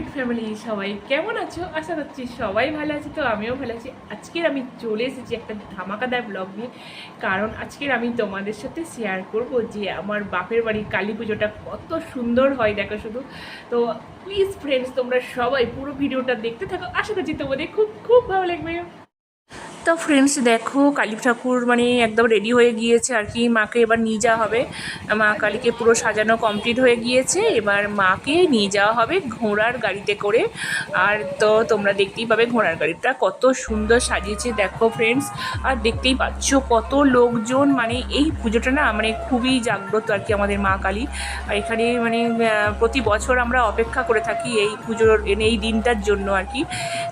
Cute family সবাই। কেমন আছো? আশা করছি সবাই ভালো আছে, তো আমিও ভালো আছি। আজকের আমি চলে এসেছি একটা ধামাকাদার ব্লগ নিয়ে। কারণ আজকের আমি তোমাদের সাথে শেয়ার করব যে আমার বাপের বাড়ির কালী পুজোটা কত সুন্দর হয়, দেখো শুধু। তো প্লিজ ফ্রেন্ডস তোমরা সবাই পুরো ভিডিওটা দেখতে থাকো। আশা করছি তোমাদের খুব খুব ভালো লাগবে। তো ফ্রেন্ডস দেখো, কালী ঠাকুর মানে একদম রেডি হয়ে গিয়েছে আর কি। মাকে এবার নিয়ে যাওয়া হবে। মা কালীকে পুরো সাজানো কমপ্লিট হয়ে গিয়েছে। এবার মাকে নিয়ে যাওয়া হবে ঘোড়ার গাড়িতে করে। আর তো তোমরা দেখতেই পাবে ঘোড়ার গাড়িটা কত সুন্দর সাজিয়েছে, দেখো ফ্রেন্ডস আর দেখতেই পাচ্ছ কত লোকজন মানে এই পুজোটা না মানে খুবই জাগ্রত আর কি আমাদের মা কালী। আর এখানে মানে প্রতি বছর আমরা অপেক্ষা করে থাকি এই পুজোর, এই দিনটার জন্য আর কি।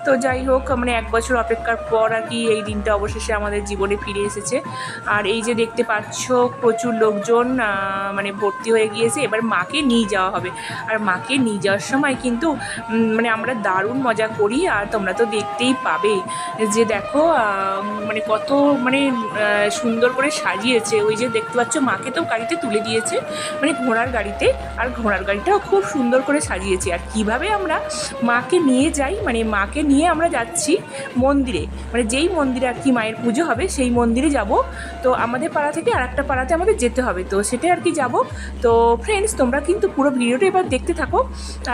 তো যাই হোক মানে এক বছর অপেক্ষার পর আর কি এই দিনটা অবশেষে আমাদের জীবনে ফিরে এসেছে। আর এই যে দেখতে পাচ্ছ, প্রচুর লোকজন মানে ভর্তি হয়ে গিয়েছে। এবার মাকে নিয়ে যাওয়া হবে। আর মাকে নিয়ে যাওয়ার সময় কিন্তু মানে আমরা দারুণ মজা করি আর তোমরা তো দেখতেই পাবে যে দেখো মানে কত মানে সুন্দর করে সাজিয়েছে। ওই যে দেখতে পাচ্ছ, মাকে তো গাড়িতে তুলে দিয়েছে মানে ঘোড়ার গাড়িতে। আর ঘোড়ার গাড়িটাও খুব সুন্দর করে সাজিয়েছে। আর কীভাবে আমরা মাকে নিয়ে যাই মানে মাকে নিয়ে আমরা যাচ্ছি মন্দিরে। মানে যেই মন্দিরে আর কি মায়ের পুজো হবে, সেই মন্দিরে যাব। তো আমাদের পাড়া থেকে আর একটা পাড়াতে আমাদের যেতে হবে। তো সেটাই আর কি যাব। তো ফ্রেন্ডস তোমরা কিন্তু পুরো ভিডিওটা এবার দেখতে থাকো।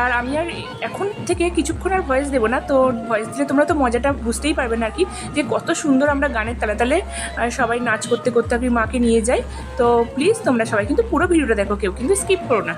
আর আমি আর এখন থেকে কিছুক্ষণ আর ভয়েস দেবো না। তো ভয়েস দিলে তোমরা তো মজাটা বুঝতেই পারবে না আর কি। যে কত সুন্দর আমরা গানের তালে তালে সবাই নাচ করতে করতে আর মাকে নিয়ে যাই। তো প্লিজ তোমরা সবাই কিন্তু পুরো ভিডিওটা দেখো, কেউ কিন্তু স্কিপ করো না।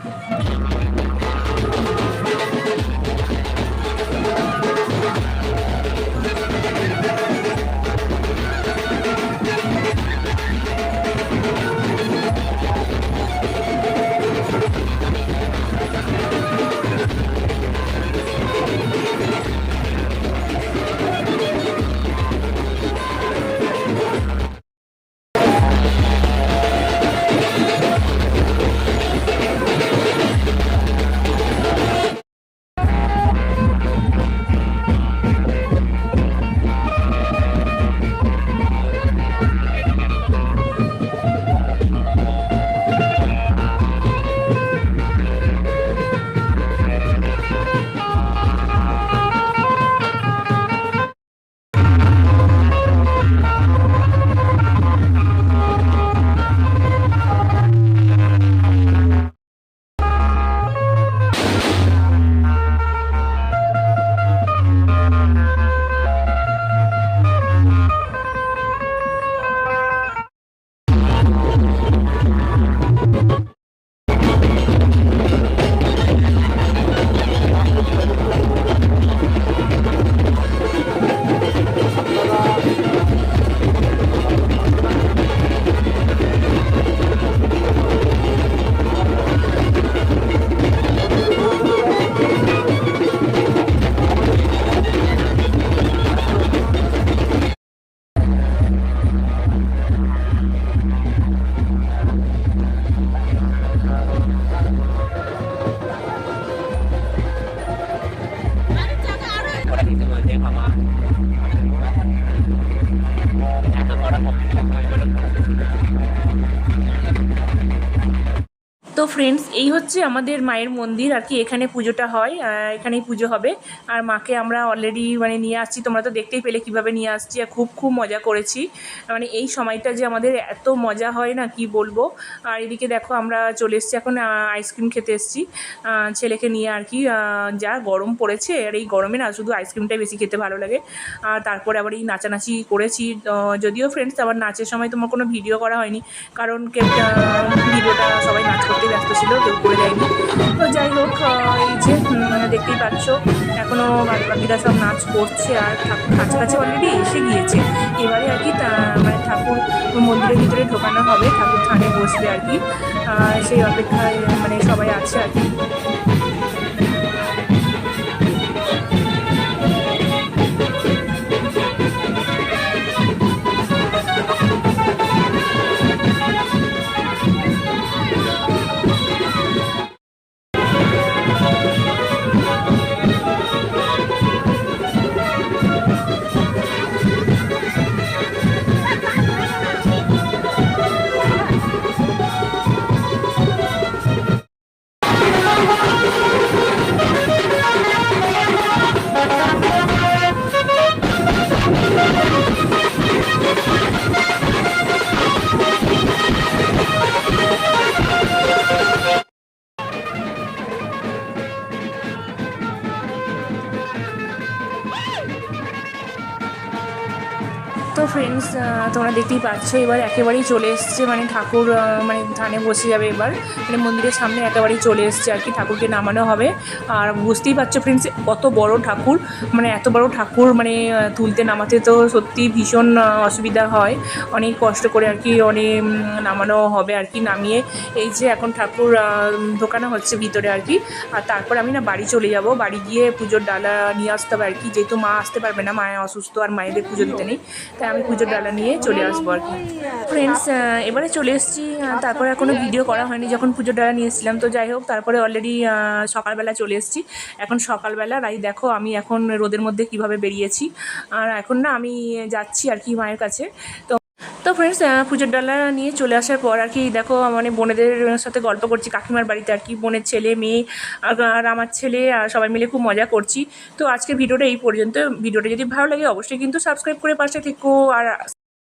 তো ফ্রেন্ডস এই হচ্ছে আমাদের মায়ের মন্দির আর কি এখানে পুজোটা হয় এখানেই পুজো হবে। আর মাকে আমরা অলরেডি মানে নিয়ে আসছি তোমরা তো দেখতেই পেলে কীভাবে নিয়ে আসছি আর খুব খুব মজা করেছি। মানে এই সময়টা যে আমাদের এত মজা হয় না কি বলব? আর এদিকে দেখো আমরা চলে এসেছি এখন আইসক্রিম খেতে এসেছি। ছেলেকে নিয়ে আর কি যা গরম পড়েছে আর এই গরমে না শুধু আইসক্রিমটাই বেশি খেতে ভালো লাগে। আর তারপরে আবার এই নাচানাচি করেছি। যদিও ফ্রেন্ডস আবার নাচের সময় তোমার কোনো ভিডিও করা হয়নি কারণ কে- আহ, ভিডিওটা সবাই নাচ করতে ব্যস্ত ছিল, কেউ করে দেয়নি তো যাই হোক এই যে মানে দেখতেই পাচ্ছ এখনও বাকিরা সব নাচ করছে আর ঠাকুর কাছাকাছি অলরেডি এসে গিয়েছে। এবারে আর কি তা- মানে ঠাকুর মন্দিরের ভিতরে ঢোকানো হবে, ঠাকুর থানে বসবে আর কি। সেই অপেক্ষায় মানে সবাই আছে আর কি। ফ্রেন্ডস তোমরা দেখতেই পাচ্ছ, এবার একেবারেই চলে এসছে মানে ঠাকুর মানে ধানে বসে যাবে এবার। মানে মন্দিরের সামনে একেবারেই চলে এসছে আর কি, ঠাকুরকে নামানো হবে। আর বুঝতেই পারছ ফ্রেন্ডস কত বড় ঠাকুর মানে এত বড় ঠাকুর মানে তুলতে নামাতে তো সত্যি ভীষণ অসুবিধা হয়। অনেক কষ্ট করে আর কি অনেক নামানো হবে আর কি, নামিয়ে। এই যে এখন ঠাকুর ঢোকানো হচ্ছে ভিতরে আর কি, আর তারপর আমি না বাড়ি চলে যাব। বাড়ি গিয়ে পুজোর ডালা নিয়ে আসতে হবে আর কি, যেহেতু মা আসতে পারবে না মায়ের অসুস্থ আর মায়েদের পুজো দিতে নেই, তাই আমি পুজোর ডালা নিয়ে চলে আসব আর কি। ফ্রেন্ডস এবারে চলে এসেছি তারপরে আর কোনো ভিডিও করা হয়নি। যখন পুজোর ডালা নিয়ে এসেছিলাম, তো যাই হোক, তারপরে অলরেডি সকালবেলা চলে এসেছি। এখন সকালবেলা রাই দেখো, আমি এখন রোদের মধ্যে কীভাবে বেরিয়েছি। আর এখন না, আমি যাচ্ছি আর কি মায়ের কাছে। তো তো ফ্রেন্ডস পুজোর ডালা নিয়ে চলে আসার পর আর কি, দেখো মানে বোনেদের সাথে গল্প করছি, কাকিমার বাড়িতে আর কি, বোনের ছেলে, মেয়ে আর আমার ছেলে, আর সবাই মিলে খুব মজা করছি। তো আজকে ভিডিওটা এই পর্যন্ত। ভিডিওটা যদি ভালো লাগে, অবশ্যই কিন্তু সাবস্ক্রাইব করে পাশে থেকো। আর